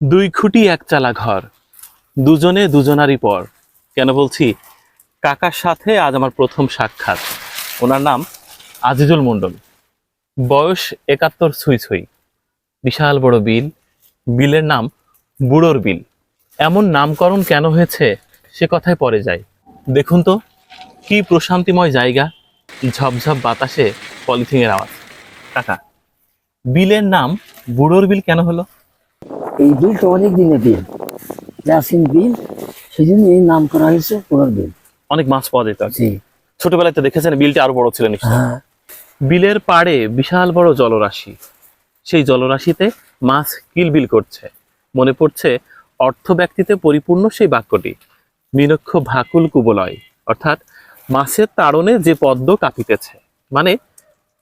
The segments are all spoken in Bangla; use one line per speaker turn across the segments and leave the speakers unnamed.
দুই খুঁটি এক চালা ঘর। দুজনে দুজনারই পর। কেন বলছি? কাকার সাথে আজ আমার প্রথম সাক্ষাৎ। ওনার নাম আজিজুল মণ্ডল বয়স একাত্তর ছুঁই ছুঁই। বিশাল বড় বিল। বিলের নাম বুড়োর বিল। এমন নামকরণ কেন হয়েছে সে কথায় পরে যায় দেখুন তো, কি প্রশান্তিময় জায়গা। ঝপঝপ বাতাসে পলিথিনের আওয়াজ। কাকা, বিলের নাম বুড়োর বিল কেন হলো?
এই বিলটা অনেক দিনের বিল। জাসিন বিল সেই জন্য এই নাম করা হয়েছে পুনর বিল।
অনেক মাছ পাওয়া যেত।
জি।
ছোটবেলায় তো দেখেছেন বিলটা আরও বড় ছিল
হ্যাঁ।
বিলের পাড়ে বিশাল বড় জলরাশি। সেই জলরাশিতে মাছ কিলবিল করছে। মনে পড়ছে অর্থ ব্যক্তিতে পরিপূর্ণ সেই বাক্যটি মিনক্ষ ভাকুল কুবলয়। অর্থাৎ মাছের তাড়নে যে পদ্ম কাঁপিতেছে। মানে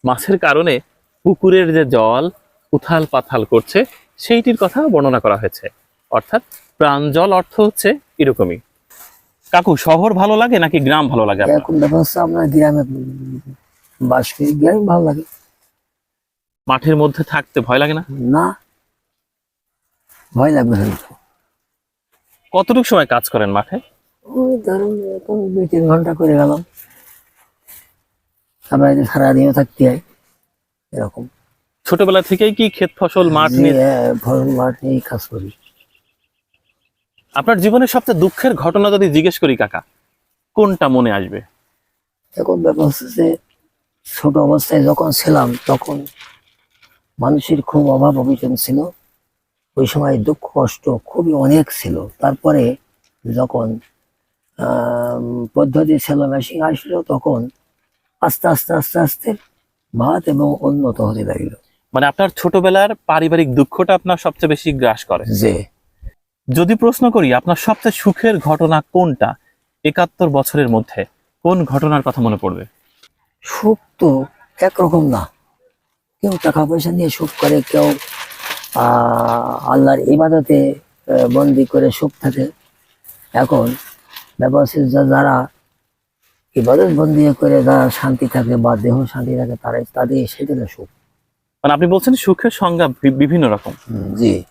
মাছের কারণে পুকুরের যে জল উথাল পাথাল করছে সেইটির কথা বর্ণনা করা হয়েছে। অর্থাৎ প্রাঞ্জল অর্থ হচ্ছে এরকমই। কাকু শহর ভালো লাগে নাকি গ্রাম ভালো লাগে?
এখন ব্যাপার হচ্ছে গ্রামে বাস করি গ্রামে ভালো লাগে।
মাঠের মধ্যে থাকতে ভয় লাগে না?
না। ভয় লাগবে
কতটুকু সময় কাজ করেন মাঠে?
ওই ধরুন এখন দুই তিন ঘণ্টা করে গেলাম। এদিকে সারাদিনও থাকতে হয় এরকম।
ছোটবেলা থেকেই কি ক্ষেত ফসল মাঠ নিয়ে
ফসল মাঠ নিয়ে কাজ করি।
আপনার জীবনের সবচেয়ে দুঃখের ঘটনা যদি জিজ্ঞেস করি কাকা কোনটা মনে আসবে?
এখন ব্যাপার হচ্ছে যে ছোট অবস্থায় যখন ছিলাম তখন মানুষের খুব অভাব অভিযোগ ছিল। ওই সময় দুঃখ কষ্ট খুবই অনেক ছিল। তারপরে যখন পদ্ধতি ছিল মেশিন আসলো তখন আস্তে আস্তে আস্তে আস্তে ভাত এবং উন্নত হতে লাগল।
মানে আপনার ছোটবেলার পারিবারিক দুঃখটা আপনার সবচেয়ে বেশি গ্রাস করে।
যে
যদি প্রশ্ন করি আপনার সবচেয়ে সুখের ঘটনা কোনটা? একাত্তর বছরের মধ্যে কোন ঘটনার কথা মনে পড়বে?
সুখ তো একরকম না। কেউ টাকা পয়সা নিয়ে সুখ করে কেউ আহ, আল্লাহর ইবাদতে বন্দি করে সুখ থাকে। এখন ব্যাপার হচ্ছে যা- যারা ইবাদত বন্দি করে যারা শান্তি থাকে বা দেহ শান্তি থাকে তারাই তাদের সেটাকে সুখ।
মানে আপনি বলছেন সুখের সংজ্ঞা বিভিন্ন রকম।
জি।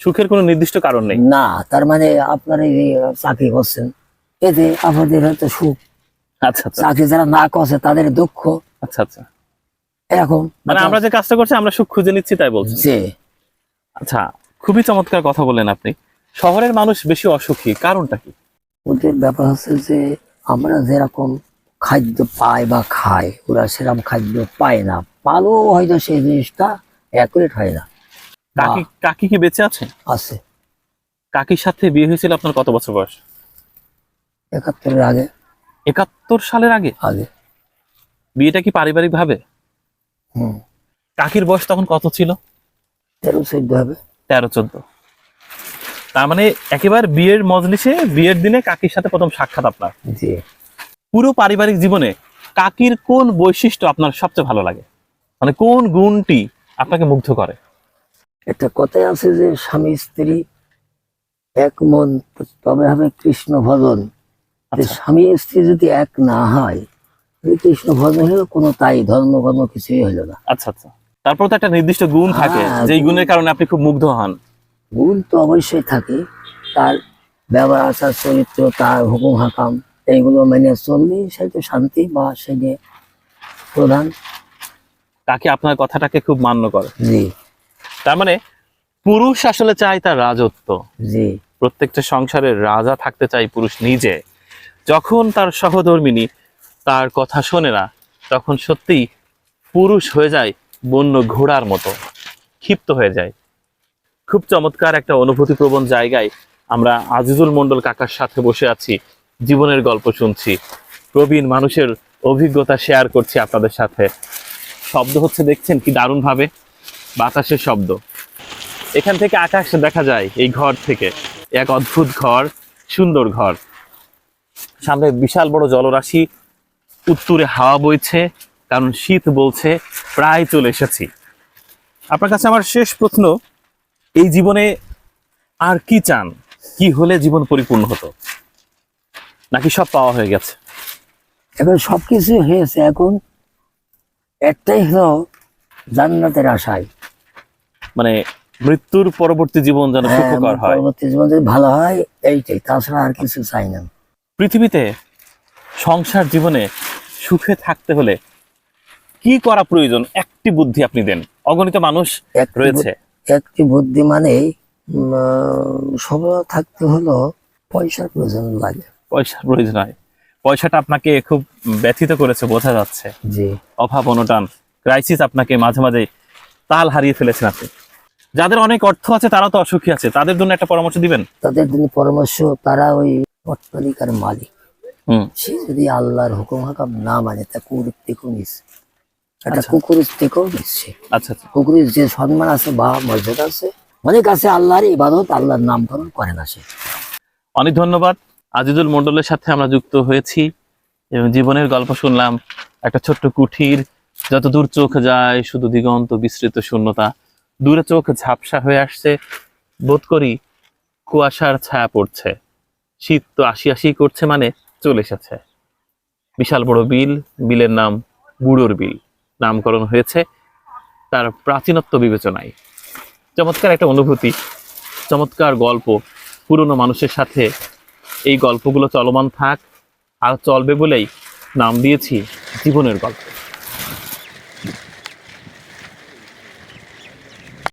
সুখের কোনো নির্দিষ্ট কারণ নেই।
না তার মানে আপনার এই চাকরি করছেন এতে আপনাদের হয়তো সুখ।
আচ্ছা আচ্ছা।
চাকরি যারা না করছে তাদের দুঃখ।
আচ্ছা আচ্ছা।
এরকম।
মানে আমরা যে কাজটা করছি আমরা সুখ খুঁজে নিচ্ছি তাই বলছি
যে
আচ্ছা খুবই চমৎকার কথা বললেন আপনি। শহরের মানুষ বেশি অসুখী কারণটা কি?
ওদের ব্যাপার হচ্ছে যে আমরা যেরকম খাদ্য পাই বা খাই ওরা সেরকম খাদ্য পায় না। পালেও হয়তো সেই জিনিসটা অ্যাকুরেট হয় না।
কাকি কাকি কি বেঁচে আছে?
আছে।
কাকির সাথে বিয়ে হয়েছিল আপনার কত বছর বয়স?
একাত্তরের আগে।
একাত্তর সালের আগে?
আগে।
বিয়েটা কি পারিবারিক ভাবে
হুম।
কাকির বয়স তখন কত ছিল?
তেরো চোদ্দ হবে।
তেরো চোদ্দ। তার মানে একেবারে বিয়ের মজলিসে বিয়ের দিনে কাকির সাথে প্রথম সাক্ষাৎ আপনার।
জি।
পুরো পারিবারিক জীবনে কাকির কোন বৈশিষ্ট্য আপনার সবচেয়ে ভালো লাগে? মানে কোন গুণটি আপনাকে মুগ্ধ করে?
একটা কথাই আছে যে স্বামী স্ত্রী এক মন তবে হবে কৃষ্ণ ভজন।
আচ্ছা।
স্বামী স্ত্রী যদি এক না হয় কৃষ্ণ ভজন হলো কোনো তাই ধর্ম কর্ম কিছুই হলো না।
আচ্ছা আচ্ছা। তারপর তো একটা নির্দিষ্ট গুণ থাকে
হ্যাঁ,
যেই গুণের কারণে আপনি খুব মুগ্ধ হন।
গুণ তো অবশ্যই থাকে তার ব্যবহার আচার চরিত্র তার হুকুম হাকাম এইগুলো মেনে চললেই সেই তো শান্তি বা যে প্রধান।
কাকি আপনার কথাটাকে খুব মান্য করে।
জি।
তার মানে পুরুষ আসলে চায় তার রাজত্ব।
জি।
প্রত্যেকটা সংসারের রাজা থাকতে চায় পুরুষ নিজে। যখন তার সহধর্মিনী তার কথা শোনে না তখন সত্যিই পুরুষ হয়ে যায় বন্য ঘোড়ার মতো ক্ষিপ্ত হয়ে যায়। খুব চমৎকার একটা অনুভূতিপ্রবণ জায়গায় আমরা আজিজুল মন্ডল কাকার সাথে বসে আছি জীবনের গল্প শুনছি প্রবীণ মানুষের অভিজ্ঞতা শেয়ার করছি আপনাদের সাথে। শব্দ হচ্ছে, দেখছেন কি দারুণভাবে? বাতাসের শব্দ। এখান থেকে আকাশ দেখা যায়, এই ঘর থেকে। এক অদ্ভুত ঘর, সুন্দর ঘর। সামনে বিশাল বড় জলরাশি, উত্তরে হাওয়া বইছে, কারণ শীত বলছে, প্রায় চলে এসেছি। আপনার কাছে আমার শেষ প্রশ্ন, এই জীবনে আর কি চান? কি হলে জীবন পরিপূর্ণ হতো? নাকি সব পাওয়া হয়ে গেছে?
এখন সবকিছু হয়েছে এখন। একটাই হলো জান্নাতের আশায়।
মানে মৃত্যুর পরবর্তী জীবন যেন
হ্যাঁ,
সুখকর হয়।
পরবর্তী জীবন যদি ভালো হয় এইটাই। তাছাড়া আর কিছু চাই না।
পৃথিবীতে সংসার জীবনে সুখে থাকতে হলে কি করা প্রয়োজন? একটি বুদ্ধি আপনি দেন। অগণিত মানুষ রয়েছে।
একটি বুদ্ধি মানে সবল থাকতে হলো পয়সার প্রয়োজন লাগে।
পয়সার প্রয়োজন হয়। পয়সাটা আপনাকে খুব ব্যথিত করেছে বোঝা যাচ্ছে।
জি।
অভাব অনুদান ক্রাইসিস আপনাকে মাঝে মাঝে তাল হারিয়ে ফেলেছেন আপনি। যাদের অনেক অর্থ আছে তারা তো অসুখী আছে। তাদের জন্য একটা পরামর্শ দিবেন?
তাদের জন্য পরামর্শ তারা ওই অট্টালিকার মালিক।
হুম।
সে যদি আল্লাহর হুকুম হাকাম না মানে তা কুকুরের থেকেও নিচ্ছে একটা
আচ্ছা।
কুকুরের থেকেও নিচ্ছে
আচ্ছা আচ্ছা।
কুকুরের যে সম্মান আছে বা মর্যাদা আছে অনেক আছে আল্লাহর ইবাদত আল্লাহর নামকরণ করে না সে।
অনেক ধন্যবাদ। আজিজুল মন্ডলের সাথে আমরা যুক্ত হয়েছি এবং জীবনের গল্প শুনলাম, একটা ছোট্ট কুঠির, যত দূর চোখ যায়, শুধু দিগন্ত বিস্তৃত শূন্যতা। দূরে চোখ ঝাপসা হয়ে আসছে, বোধ করি কুয়াশার ছায়া পড়ছে। শীত তো আসি আসি করছে মানে চলে এসেছে। বিশাল বড় বিল, বিলের নাম বুড়োর বিল। নামকরণ হয়েছে তার প্রাচীনত্ব বিবেচনায়। চমৎকার একটা অনুভূতি, চমৎকার গল্প পুরনো মানুষের সাথে এই গল্পগুলো চলমান থাক আর চলবে বলেই নাম দিয়েছি জীবনের গল্প।